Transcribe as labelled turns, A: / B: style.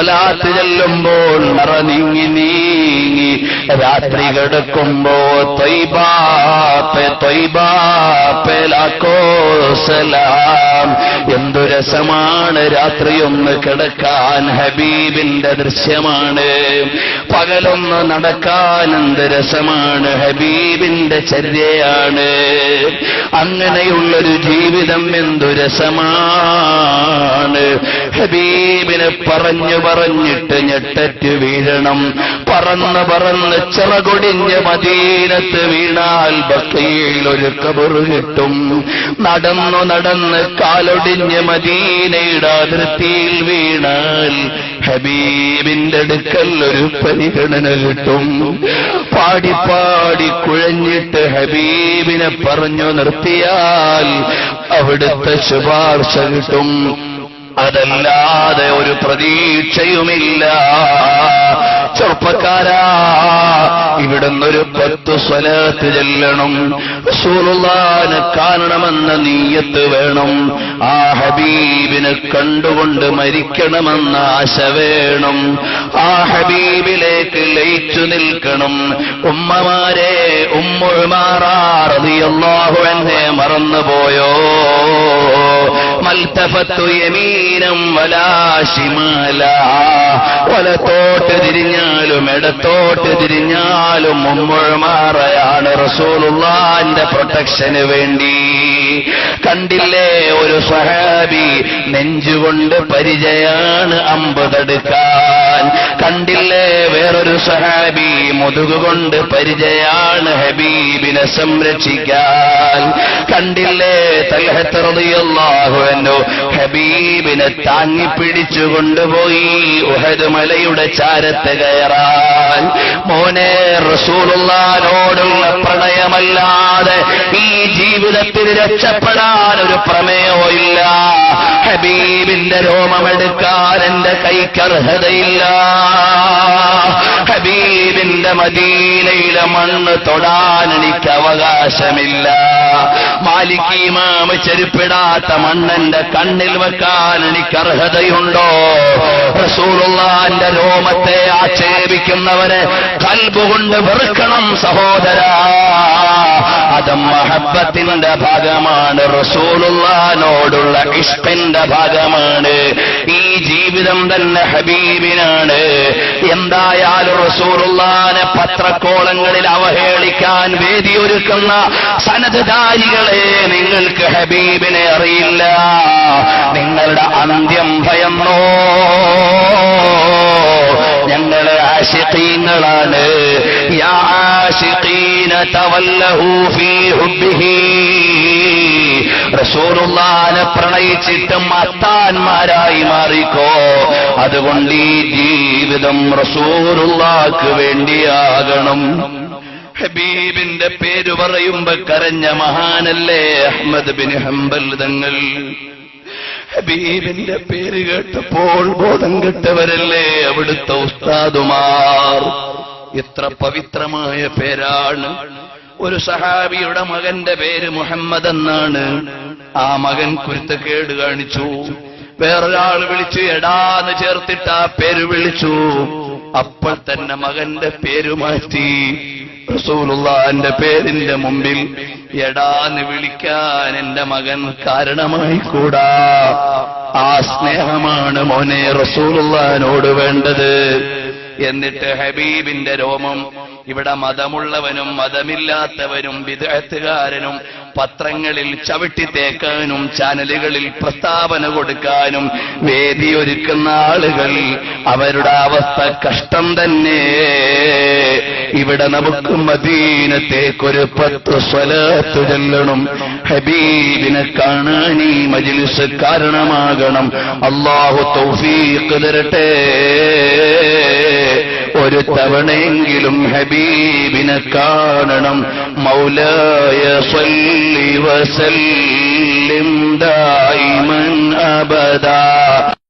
A: സ്വലാത്ത് ചെല്ലുമ്പോൾ മറ നീങ്ങി നീങ്ങി രാത്രി കിടക്കുമ്പോ തൊയ്ബാപ്പെ സലാം. എന്തു രസമാണ് രാത്രിയൊന്ന് കിടക്കാൻ ഹബീബിന്റെ ദൃശ്യമാണ്. പകലൊന്ന് നടക്കാൻ എന്ത് രസമാണ് ഹബീബിന്റെ ചര്യയാണ്. അങ്ങനെയുള്ളൊരു ജീവിതം എന്തു രസമാണ്. ഹബീബിനെ പറഞ്ഞു പറഞ്ഞിട്ട് ഞെട്ടറ്റ് വീഴണം. പറന്ന് പറന്ന് ചിറകൊടിഞ്ഞ് മദീനത്ത് വീണാൽ ബക്കയിൽ ഒരു കബറ് കിട്ടും. നടന്നു നടന്ന് കാലൊടിഞ്ഞ് മദീനയുടെ അതിർത്തിയിൽ വീണാൽ ഹബീബിന്റെ അടുക്കൽ ഒരു പരിഗണന കിട്ടും. പാടി പാടി കുഴഞ്ഞിട്ട് ഹബീബിനെ പറഞ്ഞു നിർത്തിയാൽ അവിടുത്തെ ശുപാർശ കിട്ടും. അതല്ലാതെ ഒരു പ്രതീക്ഷയുമില്ല. ചെറുപ്പക്കാരാ ഇവിടുന്നൊരു പത്ത് സ്വലത്ത് ചെല്ലണം. റസൂലുള്ളാനെ കാണണമെന്ന നീയത്ത് വേണം. ആ ഹബീബിനെ കണ്ടുകൊണ്ട് മരിക്കണമെന്ന ആശ വേണം. ആ ഹബീബിലേക്ക് ലയിച്ചു നിൽക്കണം. ഉമ്മമാരെ ഉമ്മുമാറാറിയല്ലാഹു എന്നെ മറന്നുപോയോ? മൽത്തഫത്തു യമീനം വലാശിമാല വലത്തോട്ട് തിരിഞ്ഞാലും ഇടത്തോട്ട് തിരിഞ്ഞാലും മുമ്മുഴമാറയാണ് റസൂലുള്ളാന്റെ പ്രൊട്ടക്ഷന് വേണ്ടി. കണ്ടില്ലേ ഒരു സഹാബി നെഞ്ചുകൊണ്ട് പരിചയാണ് അമ്പ് തടുക്കാൻ കണ്ടില്ലേ വേറൊരു സഹാബി? മുതുകുകൊണ്ട് പരിചയാണ് ഹബീബിനെ സംരക്ഷിക്കാൻ. കണ്ടില്ലേ തലഹത്തറിയല്ലാഹുവെന്നോ ഹബീബിനെ താങ്ങി പിടിച്ചുകൊണ്ടുപോയി കൊണ്ടുപോയി ഉഹദ് മലയുടെ ചാരത്ത് കയറാൻ. മോനെ റസൂലുള്ളാനോടുള്ള പ്രണയമല്ലാതെ ഈ ജീവിതത്തിൽ രക്ഷപ്പെടാൻ ഒരു പ്രമേയോ ഇല്ല. ഹബീബിന്റെ രോമമെടുക്കാൻ എന്റെ കൈക്കർഹതയില്ല ഹബീബിന്റെ മദീനയിലെ മണ്ണ് തൊടാൻ എനിക്ക് അവകാശമില്ല. മാലിക്കീമാമ ചെരുപ്പിടാത്ത മണ്ണന്റെ കണ്ണിൽ വെക്കാൻ എനിക്ക് അർഹതയുണ്ടോ? റസൂലുള്ളാന്റെ രോമത്തെ ആക്ഷേപിക്കുന്നവരെ കൽബുകൊണ്ട് വെറുക്കണം സഹോദര. അത് മഹബത്തിന്റെ ഭാഗമാണ് റസൂലുള്ളാനോടുള്ള ഇഷ്ടിന്റെ ഭാഗമാണ് ഈ ജീവിതം തന്നെ ഹബീബിനാണ്. എന്തായാലും റസൂലുള്ളാനെ പത്രക്കോളങ്ങളിൽ അവഹേളിക്കാൻ വേദിയൊരുക്കുന്ന സനദ്ധാരികളെ നിങ്ങൾക്ക് ഹബീബിനെ അറിയില്ല. നിങ്ങളുടെ അന്ത്യം ഭയന്നോ? ഞങ്ങൾ ആശിഖീങ്ങളാണ്. യാ ആശിഖീന തവല്ലഹു ഫീ ഹുബ്ബിഹി. പ്രണയിച്ചിട്ടും അത്താന്മാരായി മാറിക്കോ. അതുകൊണ്ട് ഈ ജീവിതം റസൂലുള്ളാക്ക് വേണ്ടിയാകണം. ഹബീബിന്റെ പേര് പറയുമ്പോ കരഞ്ഞ മഹാനല്ലേ അഹമ്മദ് ബിൻ ഹംബൽ തങ്ങൾ. ഹബീബിന്റെ പേര് കേട്ടപ്പോൾ ബോധം കെട്ടവരല്ലേ അവിടുത്തെ ഉസ്താദുമാർ? എത്ര പവിത്രമായ പേരാണ്. ഒരു സഹാബിയുടെ മകന്റെ പേര് മുഹമ്മദ് എന്നാണ്. ആ മകൻ കുരുത്തക്കേട് കാണിച്ചു. വേറൊരാൾ വിളിച്ചു എടാന്ന് ചേർത്തിട്ട് ആ പേര് വിളിച്ചു. അപ്പോൾ തന്നെ മകന്റെ പേര് മാറ്റി. റസൂലുള്ളാന്റെ പേരിന്റെ മുമ്പിൽ എടാന്ന് വിളിക്കാൻ എന്റെ മകൻ കാരണമായി കൂടാ. ആ സ്നേഹമാണ് മോനെ റസൂലുള്ളാനോട് വേണ്ടത്. എന്നിട്ട് ഹബീബിന്റെ രോമം ഇവിടെ മതമുള്ളവനും മതമില്ലാത്തവനും വിദഗ്ധകാരനും പത്രങ്ങളിൽ ചവിട്ടി തേക്കാനും ചാനലുകളിൽ പ്രസ്താവന കൊടുക്കാനും വേദിയൊരുക്കുന്ന ആളുകൾ അവരുടെ അവസ്ഥ കഷ്ടം തന്നെ. ഇവിടെ നമുക്ക് മദീനത്തേക്കൊരു പത്ത് സ്വലത്ത് ചെല്ലണം. ഹബീബിനെ കാണാൻ ഈ മജിലിസ് കാരണമാകണം. അള്ളാഹു തൗഫീഖ് തരട്ടെ. ഒരു തവണയെങ്കിലും ഹബീബിനെ കാണണം. മൗലായ സല്ലി വസല്ലിം ദായിമൻ അബദാ.